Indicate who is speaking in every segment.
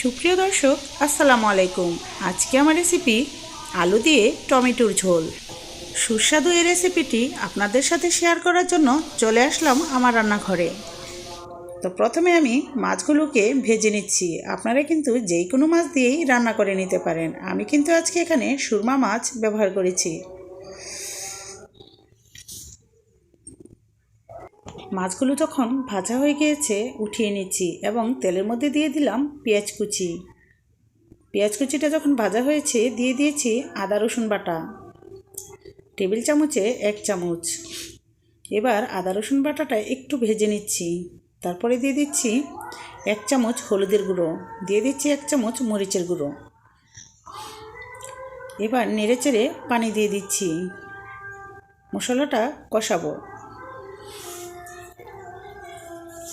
Speaker 1: সুপ্রিয় দর্শক, আসসালামু আলাইকুম। আজকে আমার রেসিপি আলু দিয়ে টমেটোর ঝোল। সুস্বাদু এই রেসিপিটি আপনাদের সাথে শেয়ার করার জন্য চলে আসলাম আমার রান্নাঘরে। তো প্রথমে আমি মাছগুলোকে ভেজে নিচ্ছি। আপনারা কিন্তু যেই কোনো মাছ দিয়েই রান্না করে নিতে পারেন। আমি কিন্তু আজকে এখানে সুরমা মাছ ব্যবহার করেছি। মাছগুলো যখন ভাজা হয়ে গিয়েছে, উঠিয়ে নিচ্ছি এবং তেলের মধ্যে দিয়ে দিলাম পেঁয়াজ কুচি। পেঁয়াজ কুচিটা যখন ভাজা হয়েছে, দিয়ে দিয়েছি আদা, রসুন বাটা। টেবিল চামচে এক চামচ। এবার আদা, রসুন বাটাটা একটু ভেজে নিচ্ছি। তারপরে দিয়ে দিচ্ছি এক চামচ হলুদের গুঁড়ো। দিয়ে দিচ্ছি এক চামচ মরিচের গুঁড়ো। এবার নেড়ে চেড়ে পানি দিয়ে দিচ্ছি। মশলাটা কষাবো।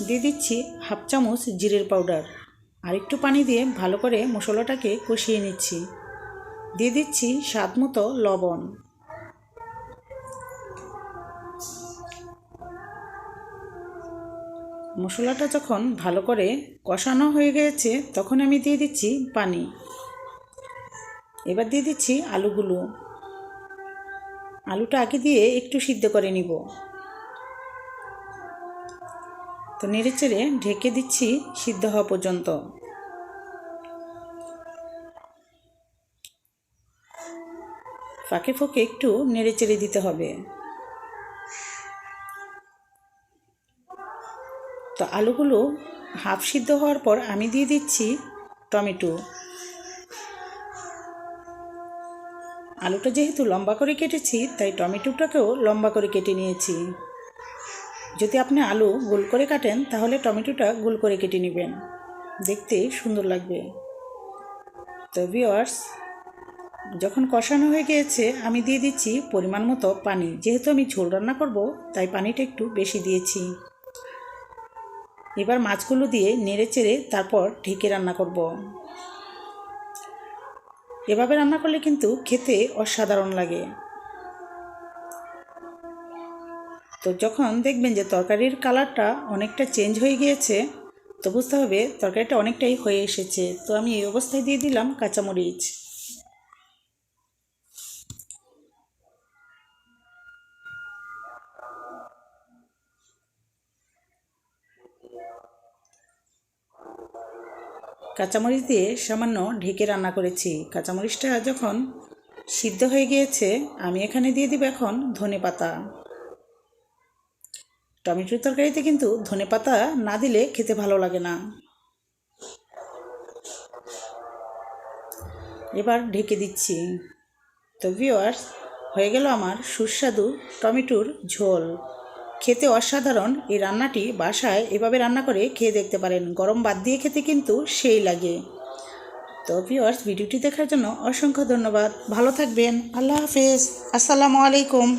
Speaker 1: দিয়ে দিচ্ছি হাফ চামচ জিরের পাউডার। আর একটু পানি দিয়ে ভালো করে মশলাটাকে কষিয়ে নিচ্ছি। দিয়ে দিচ্ছি স্বাদ মতো লবণ। মশলাটা যখন ভালো করে কষানো হয়ে গেছে, তখন আমি দিয়ে দিচ্ছি পানি। এবার দিয়ে দিচ্ছি আলুগুলো। আলুটা আগে দিয়ে একটু সিদ্ধ করে নিব। তো নেড়ে চেড়ে ঢেকে দিচ্ছি সিদ্ধ হওয়া পর্যন্ত। ফাঁকে ফাঁকে একটু নেড়ে চেড়ে দিতে হবে। তো আলুগুলো হাফ সিদ্ধ হওয়ার পর আমি দিয়ে দিচ্ছি টমেটো। আলুটা যেহেতু লম্বা করে কেটেছি, তাই টমেটোটাকেও লম্বা করে কেটে নিয়েছি। যদি আপনি আলু গোল করে কাটেন, তাহলে টমেটোটা গোল করে কেটে নেবেন। দেখতে সুন্দর লাগবে। তো ভিওয়ার্স যখন কষানো হয়ে গিয়েছে, আমি দিয়ে দিচ্ছি পরিমাণ মতো পানি। যেহেতু আমি ঝোল রান্না করব, তাই পানিটা একটু বেশি দিয়েছি। এবার মাছগুলো দিয়ে নেড়ে চেড়ে তারপর ঢেকে রান্না করব। এভাবে রান্না করলে কিন্তু খেতে অসাধারণ লাগে। তো যখন দেখবেন যে তরকারির কালারটা অনেকটা চেঞ্জ হয়ে গিয়েছে, তো বুঝতে হবে তরকারিটা অনেকটাই হয়ে এসেছে। তো আমি এই অবস্থায় দিয়ে দিলাম কাঁচামরিচ। কাঁচামরিচ দিয়ে সামান্য ঢেকে রান্না করেছি। কাঁচামরিচটা যখন সিদ্ধ হয়ে গিয়েছে, আমি এখানে দিয়ে দিব এখন ধনে পাতা। টমেটোর তরকারিতে কিন্তু ধনে পাতা না দিলে খেতে ভালো লাগে না। এবার ঢেকে দিচ্ছি। তো ভিওয়ার্স হয়ে গেল আমার সুস্বাদু টমেটোর ঝোল। খেতে অসাধারণ এই রান্নাটি বাসায় এভাবে রান্না করে খেয়ে দেখতে পারেন। গরম বাদ দিয়ে খেতে কিন্তু সেই লাগে। তো ভিওয়ার্স ভিডিওটি দেখার জন্য অসংখ্য ধন্যবাদ। ভালো থাকবেন। আল্লাহ হাফেজ। আসসালামু আলাইকুম।